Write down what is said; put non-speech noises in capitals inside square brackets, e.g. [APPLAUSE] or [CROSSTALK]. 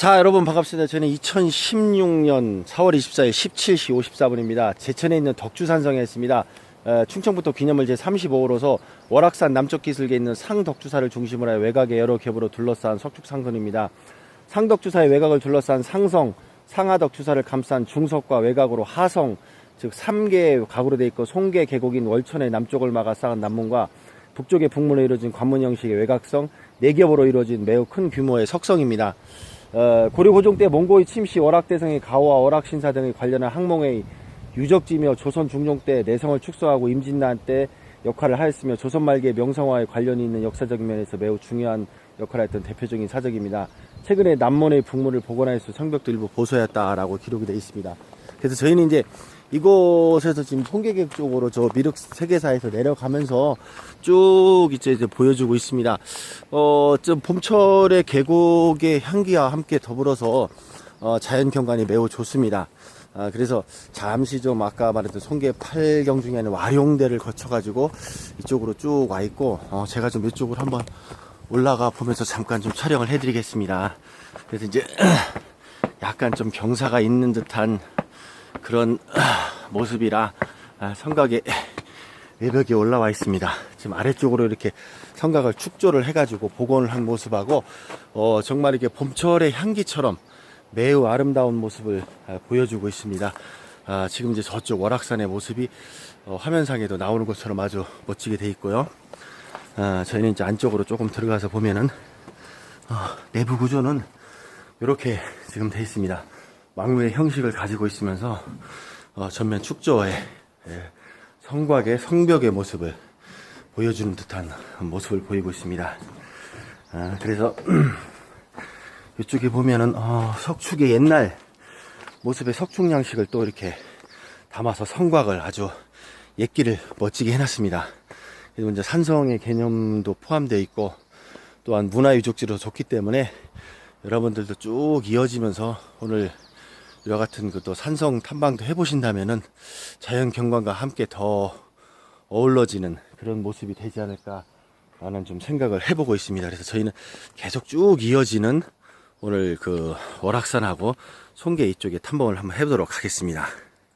자, 여러분 반갑습니다. 저는 2016년 4월 24일 17시 54분입니다. 제천에 있는 덕주산성에 있습니다. 에, 충청부터 기념을 제35호로서 월악산 남쪽 기슭에 있는 상덕주사를 중심으로 하여 외곽의 여러 겹으로 둘러싼 석축상선입니다. 상덕주사의 외곽을 둘러싼 상성, 상하덕주사를 감싼 중석과 외곽으로 하성, 즉 3개의 각으로 되어 있고 송계 계곡인 월천의 남쪽을 막아 쌓은 남문과 북쪽의 북문으로 이루어진 관문 형식의 외곽성, 4겹으로 이루어진 매우 큰 규모의 석성입니다. 어, 고려 고종 때 몽고의 침시 월학대성의 가오와 월학신사 등의 관련한 항몽의 유적지며 조선 중종 때 내성을 축소하고 임진난 때 역할을 하였으며 조선 말기의 명성화에 관련이 있는 역사적인 면에서 매우 중요한 역할을 했던 대표적인 사적입니다. 최근에 남문의 북문을 복원하여서 성벽도 일부 보수하였다라고 기록이 되어 있습니다. 그래서 저희는 이제 이곳에서 지금 송계객 쪽으로 저 미륵 세계사에서 내려가면서 쭉 이제, 이제 보여주고 있습니다. 어, 좀 봄철의 계곡의 향기와 함께 더불어서 어, 자연 경관이 매우 좋습니다. 아, 그래서 잠시 좀 아까 말했던 송계 팔경 중에 하는 와룡대를 거쳐가지고 이쪽으로 쭉 와 있고 어, 제가 좀 이쪽으로 한번 올라가 보면서 잠깐 좀 촬영을 해드리겠습니다. 그래서 이제 [CLEARS THROAT] 약간 좀 경사가 있는 듯한 그런 모습이라 아, 성곽의 외벽에 올라와 있습니다. 지금 아래쪽으로 이렇게 성곽을 축조를 해가지고 복원을 한 모습하고 어, 정말 이게 봄철의 향기처럼 매우 아름다운 모습을 아, 보여주고 있습니다. 아, 지금 이제 저쪽 월악산의 모습이 어, 화면상에도 나오는 것처럼 아주 멋지게 돼 있고요. 아, 저희는 이제 안쪽으로 조금 들어가서 보면은 어, 내부 구조는 이렇게 지금 돼 있습니다. 왕무의 형식을 가지고 있으면서 어, 전면 축조의 예, 성곽의 성벽의 모습을 보여주는 듯한 모습을 보이고 있습니다. 아, 그래서 [CLEARS THROAT] 이쪽에 보면은 어, 석축의 옛날 모습의 석축 양식을 또 이렇게 담아서 성곽을 아주 옛길을 멋지게 해놨습니다. 그리고 이제 산성의 개념도 포함되어 있고 또한 문화유적지로 좋기 때문에 여러분들도 쭉 이어지면서 오늘 이와 같은 그 또 산성 탐방도 해보신다면은 자연 경관과 함께 더 어울러지는 그런 모습이 되지 않을까라는 좀 생각을 해보고 있습니다. 그래서 저희는 계속 쭉 이어지는 오늘 그 월악산하고 송계 이쪽에 탐방을 한번 해보도록 하겠습니다.